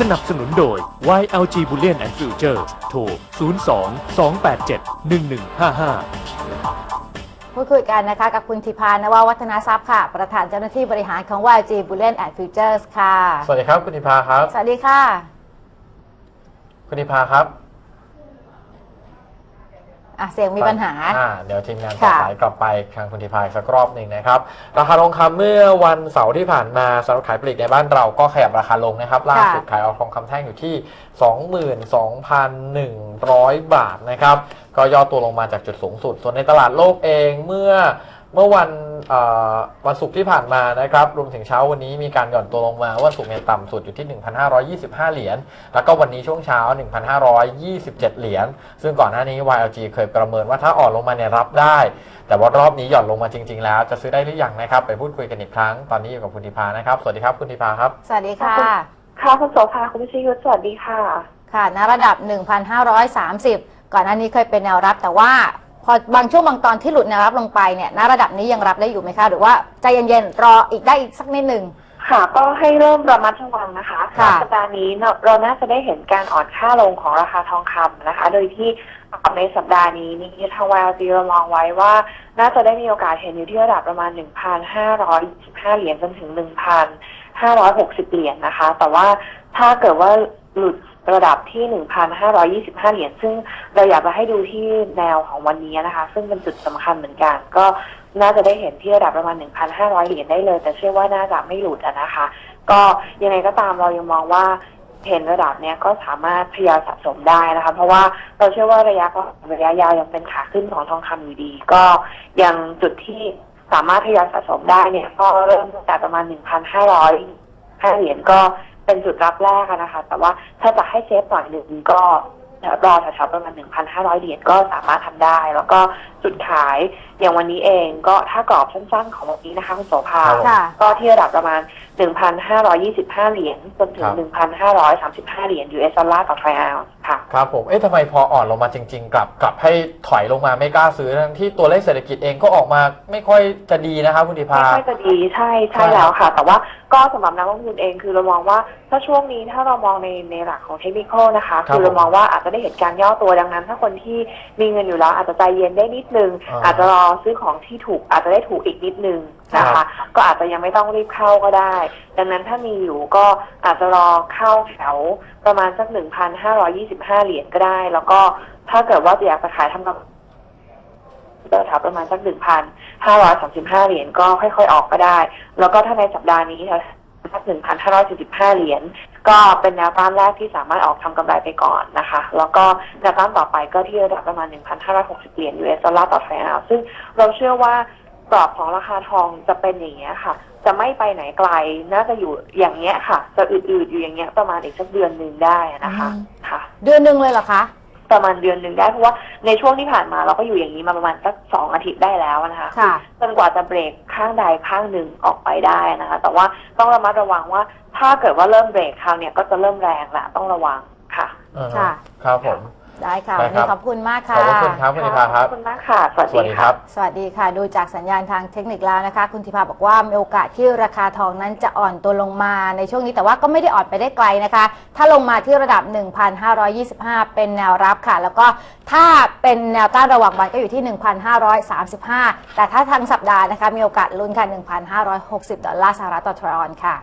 สนับสนุนโดย YLG Bullion and Future โทร 02 287 1155พูดคุยกันนะคะกับคุณธิพานววัฒนาทรัพย์ค่ะ ประธานเจ้าหน้าที่บริหารของ YG Bullion and Futures ค่ะ สวัสดีครับคุณธิพาครับ สวัสดีค่ะ คุณธิพาครับ อะเสียงมีปัญหา อ่าเดี๋ยวทีมงานต่อค่ะ สายกลับไปทางคุณธิพาอีกสักรอบหนึ่งนะครับ ราคาทองคำเมื่อวันเสาร์ที่ผ่านมาสำหรับขายปลีกในบ้านเราก็ขยับราคาลงนะครับ ล่าสุดขายเอาทองคำแท่งอยู่ที่ 22,100 บาทนะครับ ก็ย่อตัวลงมาจากจุดสูงสุด ส่วนในตลาดโลกเองเมื่อเมื่อวันเอ่อ วันศุกร์ที่ผ่านมานะครับรวมถึงเช้าวันนี้มีการหย่อนตัวลงมาวันศุกร์เนี่ยต่ำสุดอยู่ที่ 1,525 เหรียญแล้วก็วันนี้ช่วงเช้า 1,527 เหรียญซึ่งก่อนหน้านี้ YLG เคยประเมินว่าถ้าอ่อนลงมาเนี่ยรับได้ แต่ว่ารอบนี้หย่อนลงมาจริง ๆ แล้วจะซื้อได้หรือยังนะครับไปพูดคุยกันอีกครั้งตอนนี้อยู่กับคุณธิพานะครับสวัสดีครับคุณธิพาครับสวัสดีค่ะค่ะคุณโสภาคุณพิชยุทธสวัสดีค่ะค่ะณระดับ 1,530 ก่อนหน้านี้เคยเป็นแนวรับแต่ว่า พอบางช่วงบางตอนที่หลุดแนวรับลงไปเนี่ยณระดับนี้ยังรับได้อยู่ไหมคะ หรือว่าใจเย็นๆรออีกได้อีกสักนิดหนึ่ง ค่ะก็ให้เริ่มระมัดระวังนะคะค่ะ สัปดาห์นี้เราเราน่าจะได้เห็นการอ่อนค่าลงของราคาทองคำนะคะ โดยที่ในสัปดาห์นี้นี่ทางวายจีเรามองไว้ว่าน่าจะได้มีโอกาสเห็นอยู่ที่ระดับประมาณ 1,525เหรียญจนถึง 1,560 เหรียญนะคะ แต่ว่าถ้าเกิดว่าหลุด ระดับที่ 1,525 เหรียญ ซึ่งเราอยากจะให้ดูที่แนวของวันนี้นะคะ ซึ่งเป็นจุดสำคัญเหมือนกัน ก็น่าจะได้เห็นที่ระดับประมาณ 1,500 เหรียญได้เลย แต่เชื่อว่าน่าจะไม่หลุดนะคะ ก็ยังไงก็ตามเรายังมองว่าเห็นระดับเนี้ยก็สามารถทยอยสะสมได้นะคะ เพราะว่าเราเชื่อว่าระยะก็ระยะยาวยังเป็นขาขึ้นของทองคำอยู่ดี ก็ยังจุดที่สามารถทยอยสะสมได้เนี่ยก็เริ่มตั้งแต่ประมาณ 1,500 5เหรียญก็ เป็นจุดรับแรกอะนะคะ แต่ว่าถ้าจะให้เซฟหน่อยหนึ่งก็รอแถวๆประมาณ 1,500 เหรียญก็สามารถทำได้ แล้วก็จุดขายอย่างวันนี้เองก็ถ้ากรอบสั้นๆของวันนี้นะคะคุณโสภาครับผมค่ะก็ที่ระดับประมาณ 1,525 เหรียญจนถึงครับ1,535 เหรียญ US ดอลลาร์ต่อทรัลล์ ค่ะ ครับผม เอ๊ะทำไมพออ่อนลงมาจริง ๆ กลับกลับให้ถอยลงมาไม่กล้าซื้อทั้งที่ตัวเลขเศรษฐกิจเองก็ออกมาไม่ค่อยจะดีนะครับคุณธิพา ไม่ค่อยจะดีใช่ใช่ใช่แล้วค่ะ แต่ว่าก็สำหรับนักลงทุนเองคือเรามองว่าถ้าช่วงนี้ถ้าเรามองในในหลักของเทคนิคนะคะ ครับคือเรามองว่าอาจจะได้เห็นการย่อตัวดังนั้น ถ้าคนที่มีเงินอยู่แล้วอาจจะใจเย็นได้นิดนึง อ่าอาจจะรอซื้อของที่ถูกอาจจะได้ถูกอีกนิดนึงนะครัคะ บ ก็อาจจะยังไม่ต้องรีบเข้าก็ได้ ดังนั้นถ้ามีอยู่ก็อาจจะรอเข้าแถวประมาณสัก 1,525เหรียญก็ได้ แล้วก็ถ้าเกิดว่าอยากจะขายทำกำไรแถวประมาณสัก 1,535 เหรียญก็ค่อยๆ ออกก็ได้ แล้วก็ถ้าในสัปดาห์นี้แถวสัก1,545 เหรียญก็เป็นแนวต้านแรกที่สามารถออกทำกำไรไปก่อนนะคะ แล้วก็แนวต้านต่อไปก็ที่ระดับประมาณ 1,560 เหรียญ US ดอลลาร์ต่อทรัลซึ่งเราเชื่อว่ากรอบของราคาทองจะเป็นอย่างเงี้ยค่ะ จะไม่ไปไหนไกล น่าจะอยู่อย่างเงี้ยค่ะ จะอืดๆอยู่อย่างเงี้ยประมาณอีกสักเดือนหนึ่งได้นะคะ เดือนหนึ่งเลยเหรอคะ ประมาณเดือนหนึ่งได้เพราะว่าในช่วงที่ผ่านมาเราก็อยู่อย่างนี้มาประมาณสักสองอาทิตย์ได้แล้วนะคะค่ะ จนกว่าจะเบรกข้างใดข้างหนึ่งออกไปได้นะคะ แต่ว่าต้องระมัดระวังว่า ถ้าเกิดว่าเริ่มเบรกคราวเนี้ยก็จะเริ่มแรงละต้องระวังค่ะ อ่าฮค่ะ ครับผม ได้ค่ะได้วันครันี้บขอบคุณมากขค่ะ อบพระคุณครับคุณธิพาครับ ขอบคุณมากค่ะ สวัสสวัสดีดีคค่ะรับสวัสดีค่ะ ดูจากสัญญาณทางเทคนิคแล้วนะคะ คุณธิพาบอกว่ามีโอกาสที่ราคาทองนั้นจะอ่อนตัวลงมาในช่วงนี้แต่ว่าก็ไม่ได้อ่อนไปได้ไกลนะคะ ถ้าลงมาที่ระดับ 1,525 เป็นแนวรับค่ะ แล้วก็ถ้าเป็นแนวต้านระหว่างวันก็อยู่ที่ 1,535 แต่ถ้าทางสัปดาห์นะคะ มีโอกาสลุ้นค่ะ 1,560 ดอลลาร์สหรัฐต่อทรอยออนซ์ค่ะ